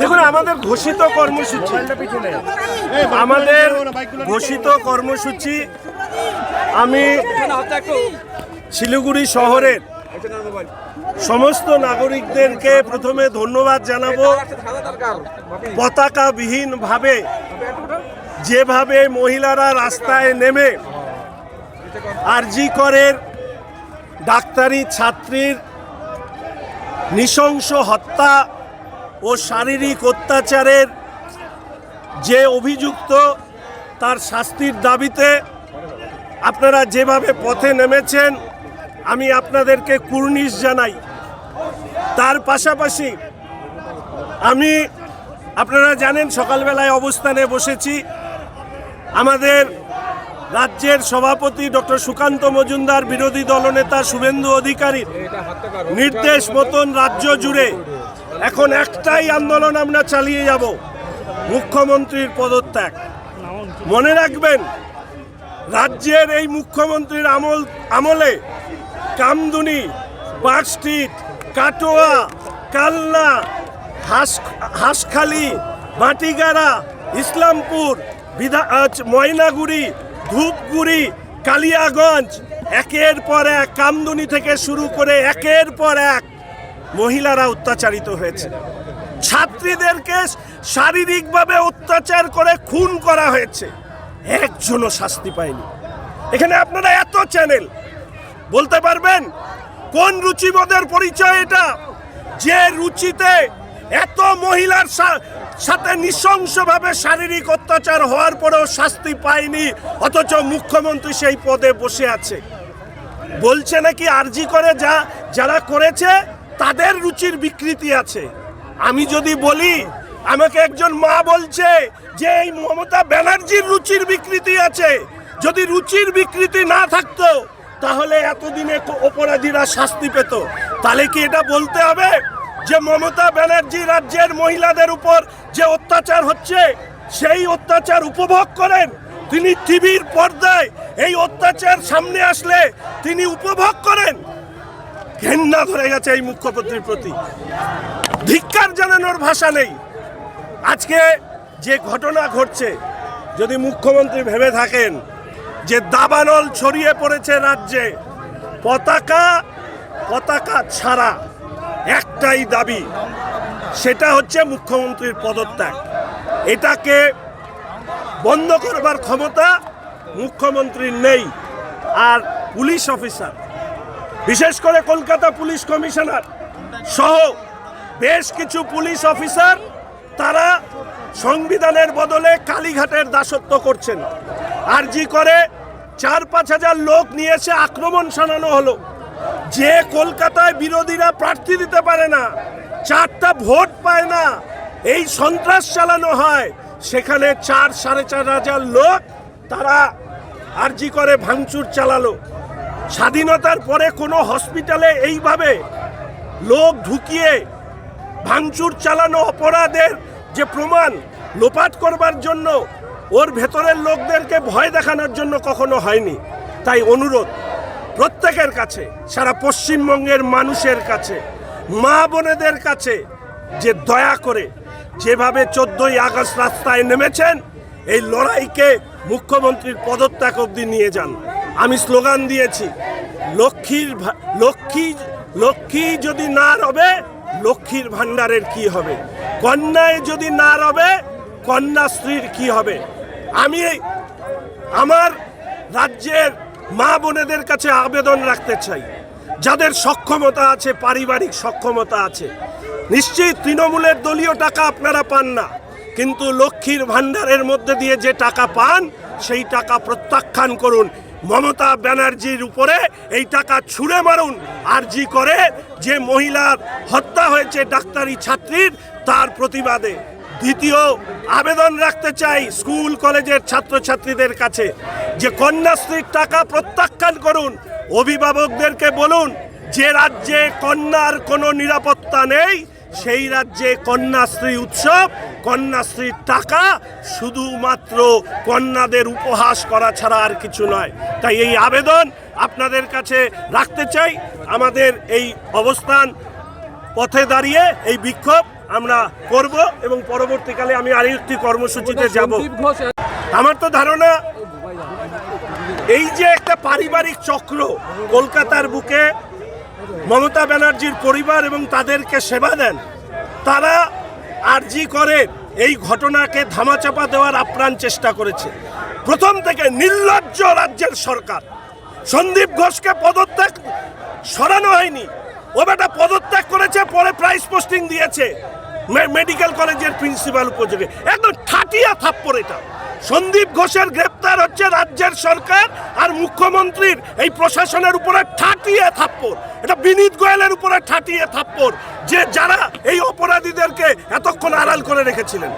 দেখুন আমাদের ঘোষিত কর্মসূচি। আমাদের ঘোষিত কর্মসূচি আমি শিলিগুড়ি শহরের সমস্ত নাগরিকদেরকে প্রথমে ধন্যবাদ জানাব। পতাকাবিহীন ভাবে যেভাবে মহিলারা রাস্তায় নেমে আরজি করের ডাক্তারি ছাত্রীর নৃশংস হত্যা ও শারীরিক অত্যাচারের যে অভিযুক্ত, তার শাস্তির দাবিতে আপনারা যেভাবে পথে নেমেছেন, আমি আপনাদেরকে কুর্নিশ জানাই। তার পাশাপাশি আমি, আপনারা জানেন, সকালবেলায় অবস্থানে বসেছি। আমাদের রাজ্যের সভাপতি ডক্টর সুকান্ত মজুমদার, বিরোধী দলনেতা শুভেন্দু অধিকারীর নির্দেশ মতন রাজ্য জুড়ে এখন একটাই আন্দোলন আমরা চালিয়ে যাব, মুখ্যমন্ত্রীর পদত্যাগ। মনে রাখবেন, রাজ্যের এই মুখ্যমন্ত্রীর আমল, আমলে কামদুনি পার্ক স্ট্রিট কাটোয়া, কালনা, হাঁস, হাঁসখালি মাটিগাড়া ইসলামপুর, বিধা ময়নাগুড়ি, ধূপগুড়ি, কালিয়াগঞ্জ, একের পর এক কামদুনি থেকে শুরু করে একের পর এক মহিলারা অত্যাচারিত হয়েছে। ছাত্রীদেরকে শারীরিকভাবে অত্যাচার করে খুন করা হয়েছে। একজনও শাস্তি পায়নি। এখানে আপনারা এত চ্যানেল, বলতে পারবেন, কোন রুচিবোধের পরিচয় এটা? যে রুচিতে এত মহিলার সাথে নৃশংসভাবে শারীরিক অত্যাচার হওয়ার পরেও শাস্তি পায়নি, অথচ মুখ্যমন্ত্রী সেই পদে বসে আছে। বলছে নাকি আরজি করে যা, যারা করেছে তাদের রুচির বিকৃতি আছে। আমি যদি বলি, আমাকে একজন মা বলছে যে এই মমতা ব্যানার্জির রুচির বিকৃতি আছে। যদি রুচির বিকৃতি না থাকতো, তাহলে এতদিনে অপরাধীরা শাস্তি পেত। তাহলে কি এটা বলতে হবে যে মমতা ব্যানার্জি রাজ্যের মহিলাদের উপর যে অত্যাচার হচ্ছে, সেই অত্যাচার উপভোগ করেন? তিনি টিভির পর্দায় এই অত্যাচার সামনে আসলে তিনি উপভোগ করেন? ঘেন্না ধরে গেছে এই মুখ্যমন্ত্রীর প্রতি। ধিক্কার জানানোর ভাষা নেই। আজকে যে ঘটনা ঘটছে, যদি মুখ্যমন্ত্রী ভেবে থাকেন যে দাবানল ছড়িয়ে পড়েছে রাজ্যে, পতাকা পতাকা ছাড়া একটাই দাবি, সেটা হচ্ছে মুখ্যমন্ত্রীর পদত্যাগ। এটাকে বন্ধ করবার ক্ষমতা মুখ্যমন্ত্রীর নেই, আর পুলিশ অফিসার। বিশেষ করে কলকাতা পুলিশ কমিশনার সহ বেশ কিছু পুলিশ অফিসার, তারা সংবিধানের বদলে কালীঘাটের দাসত্ব করছেন। আর জি করে চার পাঁচ হাজার লোক নিয়ে এসে আক্রমণ শানানো হলো। যে কলকাতায় বিরোধীরা প্রার্থী দিতে পারে না, চারটা ভোট পায় না, এই সন্ত্রাস চালানো হয়, সেখানে চার সাড়ে চার হাজার লোক তারা আরজি করে ভাঙচুর চালালো। স্বাধীনতার পরে কোনো হসপিটালে এইভাবে লোক ঢুকিয়ে ভাঙচুর চালানো অপরাধের যে প্রমাণ লোপাট করবার জন্য ওর ভেতরের লোকদেরকে ভয় দেখানোর জন্য কখনো হয়নি। তাই অনুরোধ, প্রত্যেকের কাছে, সারা পশ্চিমবঙ্গের মানুষের কাছে, মা বোনেদের কাছে যে দয়া করে যেভাবে চোদ্দই আগস্ট রাস্তায় নেমেছেন, এই লড়াইকে মুখ্যমন্ত্রীর পদত্যাগ অবধি নিয়ে যান। আমি স্লোগান দিয়েছি, লক্ষ্মীর লক্ষ্মী লক্ষ্মী যদি না রবে, লক্ষ্মীর ভাণ্ডারের কি হবে? কন্যায় যদি না রবে কন্যাশ্রীর কি হবে? আমি আমার রাজ্যের মা বোনেদের কাছে আবেদন রাখতে চাই। যাদের সক্ষমতা আছে, পারিবারিক সক্ষমতা আছে। নিশ্চয়ই তৃণমূলের দলীয় টাকা আপনারা পান না, কিন্তু লক্ষ্মীর ভাণ্ডারের মধ্যে দিয়ে যে টাকা পান, সেই টাকা প্রত্যাখ্যান করুন। মমতা ব্যানার্জির উপরে এই টাকা ছুঁড়ে মারুন আর জি করে যে মহিলার হত্যা হয়েছে ডাক্তারি ছাত্রীর তার প্রতিবাদে। দ্বিতীয় আবেদন রাখতে চাই স্কুল, কলেজের ছাত্রছাত্রীদের কাছে যে কন্যাশ্রীর টাকা প্রত্যাখ্যান করুন। অভিভাবকদেরকে বলুন যে রাজ্যে কন্যার কোনো নিরাপত্তা নেই সেই রাজ্যে কন্যাশ্রী উৎসব কন্যাশ্রীর টাকা শুধুমাত্র কন্যাদের উপহাস করা ছাড়া আর কিছু নয়। তাই এই আবেদন আপনাদের কাছে রাখতে চাই। আমাদের এই অবস্থান পথে দাঁড়িয়ে এই বিক্ষোভ আমরা করব এবং পরবর্তীকালে আমি আরেকটি কর্মসূচিতে যাব। আমার তো ধারণা এই যে একটা পারিবারিক চক্র কলকাতার বুকে মমতা ব্যানার্জির পরিবার এবং তাদেরকে সেবা দেন। তারা আরজি করে এই ঘটনাকে ধামাচাপা দেওয়ার আপ্রাণ চেষ্টা করেছে। প্রথম থেকে নির্লজ্জ রাজ্যের সরকার। সন্দীপ ঘোষকে পদত্যাগ সরানো হয়নি। ও বেটা পদত্যাগ করেছে, পরে প্রাইস পোস্টিং দিয়েছে। মেডিকেল কলেজের প্রিন্সিপাল উপযোগে। একদম ঠাটিয়া থাপ্পর এটা। সন্দীপ ঘোষের গ্রেপ্তার হচ্ছে রাজ্যের সরকার আর মুখ্যমন্ত্রীর এই প্রশাসনের উপরে ঠাটিয়ে থাপ্পর এটা বিনীত গোয়েলের উপরে ঠাটিয়ে থাপ্পর যে যারা এই অপরাধীদেরকে এতক্ষণ আড়াল করে রেখেছিলেন।